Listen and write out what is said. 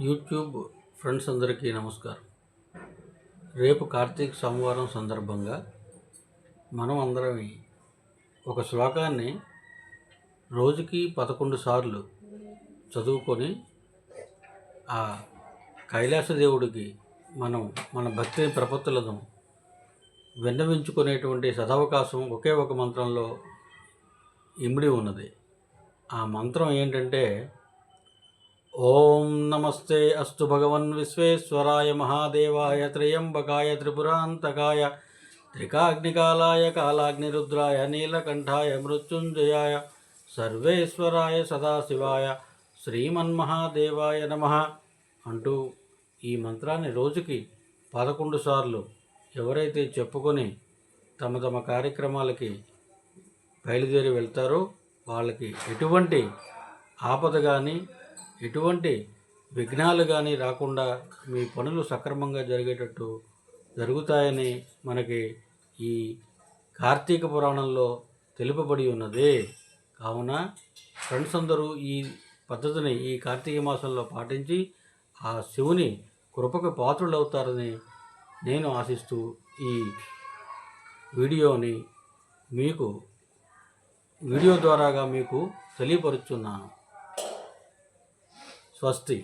YouTube friends అందరికీ నమస్కారం. రేపు కార్తీక సోమవారం సందర్భంగా మనం అందరం ఒక శ్లోకాన్ని రోజుకి పదకొండు సార్లు చదువుకొని ఆ కైలాస దేవుడికి మనం మన భక్తి ప్రపత్తులను విన్నవించుకునేటువంటి సదవకాశం ఒకే ఒక మంత్రంలో ఇమిడి ఉన్నది. ఆ మంత్రం ఏంటంటే ఓం నమస్తే అస్తు భగవన్ విశ్వేశ్వరాయ మహాదేవాయ త్రయంబకాయ త్రిపురాంతకాయ త్రికాగ్నికాలాయ కాలాగ్నిరుద్రాయ నీలకంఠాయ మృత్యుంజయాయ సర్వేశ్వరాయ సదాశివాయ శ్రీమన్మహాదేవాయ నమ అంటూ ఈ మంత్రాన్ని రోజుకి పదకొండు సార్లు ఎవరైతే చెప్పుకొని తమ తమ కార్యక్రమాలకి బయలుదేరి వెళ్తారో వాళ్ళకి ఎటువంటి ఆపద కానీ ఎటువంటి విఘ్నాలు కానీ రాకుండా మీ పనులు సక్రమంగా జరిగేటట్టు జరుగుతాయని మనకి ఈ కార్తీక పురాణంలో తెలుపబడి ఉన్నది. కావున ఫ్రెండ్స్ అందరూ ఈ పద్ధతిని ఈ కార్తీక మాసంలో పాటించి ఆ శివుని కృపకు పాత్రులవుతారని నేను ఆశిస్తూ ఈ వీడియోని మీకు వీడియో ద్వారాగా మీకు తెలియపరుచున్నాను. ষষ্ঠী